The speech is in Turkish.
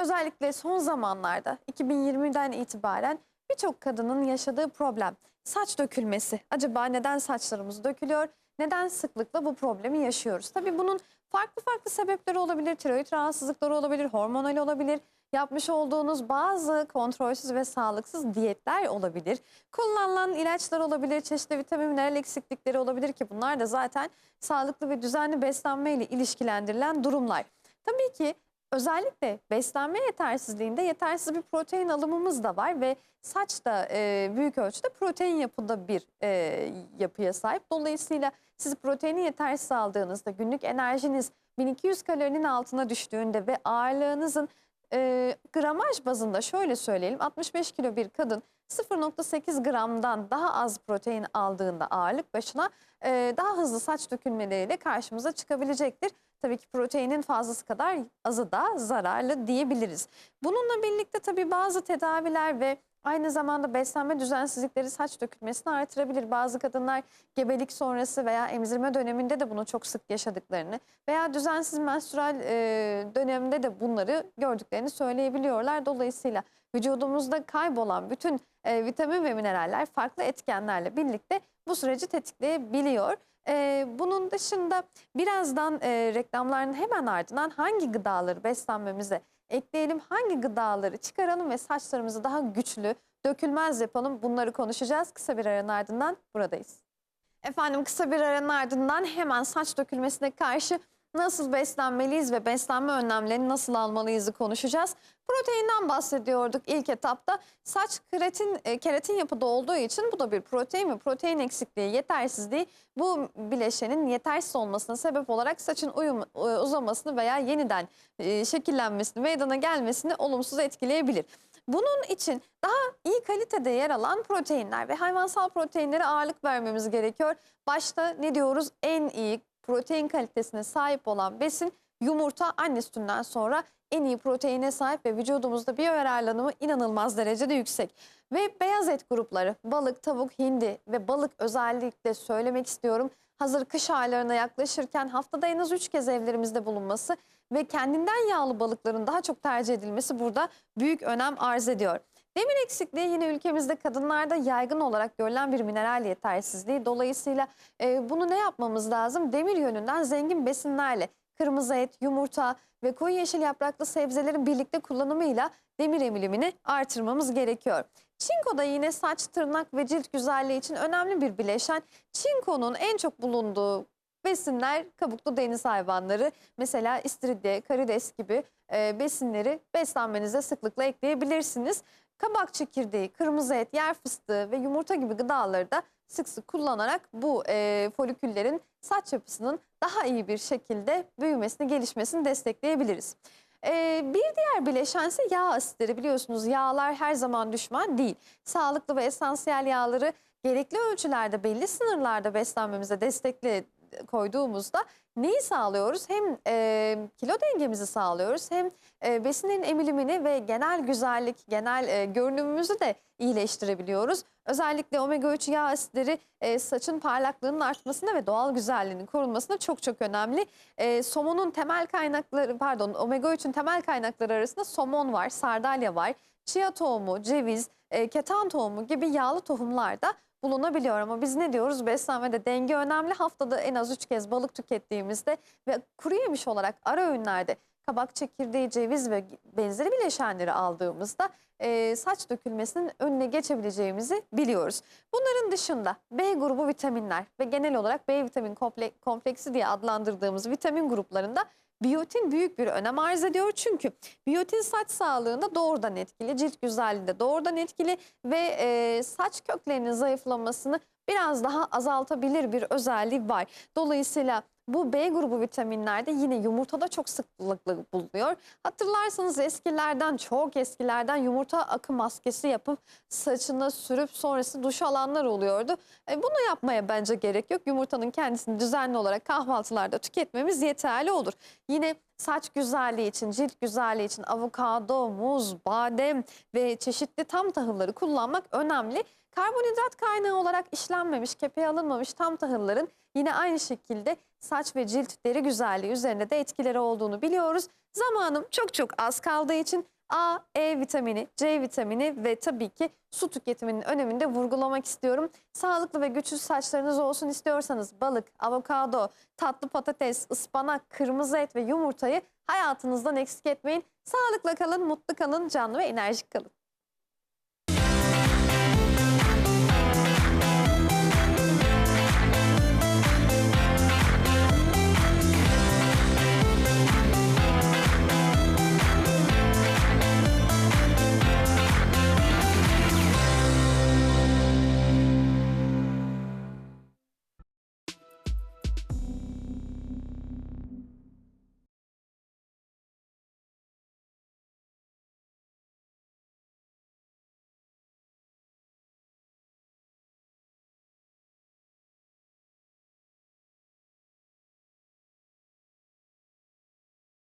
Özellikle son zamanlarda 2020'den itibaren birçok kadının yaşadığı problem saç dökülmesi. Acaba neden saçlarımız dökülüyor? Neden sıklıkla bu problemi yaşıyoruz? Tabii bunun farklı farklı sebepleri olabilir. Tiroid rahatsızlıkları olabilir, hormonal olabilir. Yapmış olduğunuz bazı kontrolsüz ve sağlıksız diyetler olabilir. Kullanılan ilaçlar olabilir, çeşitli vitamin mineral eksiklikleri olabilir ki bunlar da zaten sağlıklı ve düzenli beslenme ile ilişkilendirilen durumlar. Tabii ki özellikle beslenme yetersizliğinde yetersiz bir protein alımımız da var ve saç da e, büyük ölçüde protein yapıda bir e, yapıya sahip. Dolayısıyla siz proteini yetersiz aldığınızda günlük enerjiniz 1200 kalorinin altına düştüğünde ve ağırlığınızın e, gramaj bazında şöyle söyleyelim 65 kilo bir kadın 0.8 gramdan daha az protein aldığında ağırlık başına e, daha hızlı saç dökülmeleriyle karşımıza çıkabilecektir. Tabii ki proteinin fazlası kadar azı da zararlı diyebiliriz. Bununla birlikte tabii bazı tedaviler ve aynı zamanda beslenme düzensizlikleri saç dökülmesini artırabilir. Bazı kadınlar gebelik sonrası veya emzirme döneminde de bunu çok sık yaşadıklarını veya düzensiz menstrual e, döneminde de bunları gördüklerini söyleyebiliyorlar. Dolayısıyla vücudumuzda kaybolan bütün e, vitamin ve mineraller farklı etkenlerle birlikte bu süreci tetikleyebiliyor. E, bunun dışında birazdan e, reklamların hemen ardından hangi gıdaları beslenmemize ekleyelim, hangi gıdaları çıkaralım ve saçlarımızı daha güçlü, dökülmez yapalım bunları konuşacağız. Kısa bir aranın ardından buradayız. Efendim kısa bir aranın ardından hemen saç dökülmesine karşı nasıl beslenmeliyiz ve beslenme önlemlerini nasıl almalıyızı konuşacağız. Proteinden bahsediyorduk ilk etapta. Saç keratin, e, keratin yapıda olduğu için bu da bir protein ve protein eksikliği, yetersizliği bu bileşenin yetersiz olmasına sebep olarak saçın uyum, e, uzamasını veya yeniden e, şekillenmesini, meydana gelmesini olumsuz etkileyebilir. Bunun için daha iyi kalitede yer alan proteinler ve hayvansal proteinlere ağırlık vermemiz gerekiyor. Başta ne diyoruz? En iyi protein kalitesine sahip olan besin yumurta anne sütünden sonra en iyi proteine sahip ve vücudumuzda biyoyararlanımı inanılmaz derecede yüksek. Ve beyaz et grupları balık, tavuk, hindi ve balık özellikle söylemek istiyorum. Hazır kış aylarına yaklaşırken haftada en az 3 kez evlerimizde bulunması ve kendinden yağlı balıkların daha çok tercih edilmesi burada büyük önem arz ediyor. Demir eksikliği yine ülkemizde kadınlarda yaygın olarak görülen bir mineral yetersizliği. Dolayısıyla e, bunu ne yapmamız lazım? Demir yönünden zengin besinlerle kırmızı et, yumurta ve koyu yeşil yapraklı sebzelerin birlikte kullanımıyla demir emilimini artırmamız gerekiyor. Çinko da yine saç, tırnak ve cilt güzelliği için önemli bir bileşen. Çinko'nun en çok bulunduğu besinler kabuklu deniz hayvanları. Mesela istiridye, karides gibi e, besinleri beslenmenize sıklıkla ekleyebilirsiniz. Kabak çekirdeği, kırmızı et, yer fıstığı ve yumurta gibi gıdaları da sık sık kullanarak bu e, foliküllerin saç yapısının daha iyi bir şekilde büyümesini, gelişmesini destekleyebiliriz. E, bir diğer bileşen ise yağ asitleri. Biliyorsunuz yağlar her zaman düşman değil. Sağlıklı ve esansiyel yağları gerekli ölçülerde, belli sınırlarda beslenmemize destekle koyduğumuzda neyi sağlıyoruz? Hem e, kilo dengemizi sağlıyoruz hem e, besinin emilimini ve genel güzellik, genel e, görünümümüzü de iyileştirebiliyoruz. Özellikle omega 3 yağ asitleri e, saçın parlaklığının artmasına ve doğal güzelliğinin korunmasına çok çok önemli. E, somonun temel kaynakları pardon omega 3'ün temel kaynakları arasında somon var, sardalya var, chia tohumu, ceviz, e, ketan tohumu gibi yağlı tohumlar da bulunabiliyor ama biz ne diyoruz? Beslenmede denge önemli. Haftada en az 3 kez balık tükettiğimizde ve kuru yemiş olarak ara öğünlerde kabak çekirdeği, ceviz ve benzeri bileşenleri aldığımızda e, saç dökülmesinin önüne geçebileceğimizi biliyoruz. Bunların dışında B grubu vitaminler ve genel olarak B vitamin komple kompleksi diye adlandırdığımız vitamin gruplarında biyotin büyük bir önem arz ediyor. Çünkü biyotin saç sağlığında doğrudan etkili, cilt güzelliğinde doğrudan etkili ve e, saç köklerinin zayıflamasını biraz daha azaltabilir bir özelliği var. Dolayısıyla bu B grubu vitaminlerde yine yumurtada çok sıklıkla bulunuyor. Hatırlarsanız eskilerden çok eskilerden yumurta akı maskesi yapıp saçına sürüp sonrası duş alanlar oluyordu. E, bunu yapmaya bence gerek yok. Yumurtanın kendisini düzenli olarak kahvaltılarda tüketmemiz yeterli olur. Yine saç güzelliği için, cilt güzelliği için avokado, muz, badem ve çeşitli tam tahılları kullanmak önemli. Karbonhidrat kaynağı olarak işlenmemiş, kepeğe alınmamış tam tahılların yine aynı şekilde saç ve cilt deri güzelliği üzerinde de etkileri olduğunu biliyoruz. Zamanım çok çok az kaldığı için A, E vitamini, C vitamini ve tabii ki su tüketiminin önemini de vurgulamak istiyorum. Sağlıklı ve güçsüz saçlarınız olsun istiyorsanız balık, avokado, tatlı patates, ıspanak, kırmızı et ve yumurtayı hayatınızdan eksik etmeyin. Sağlıkla kalın, mutlu kalın, canlı ve enerjik kalın.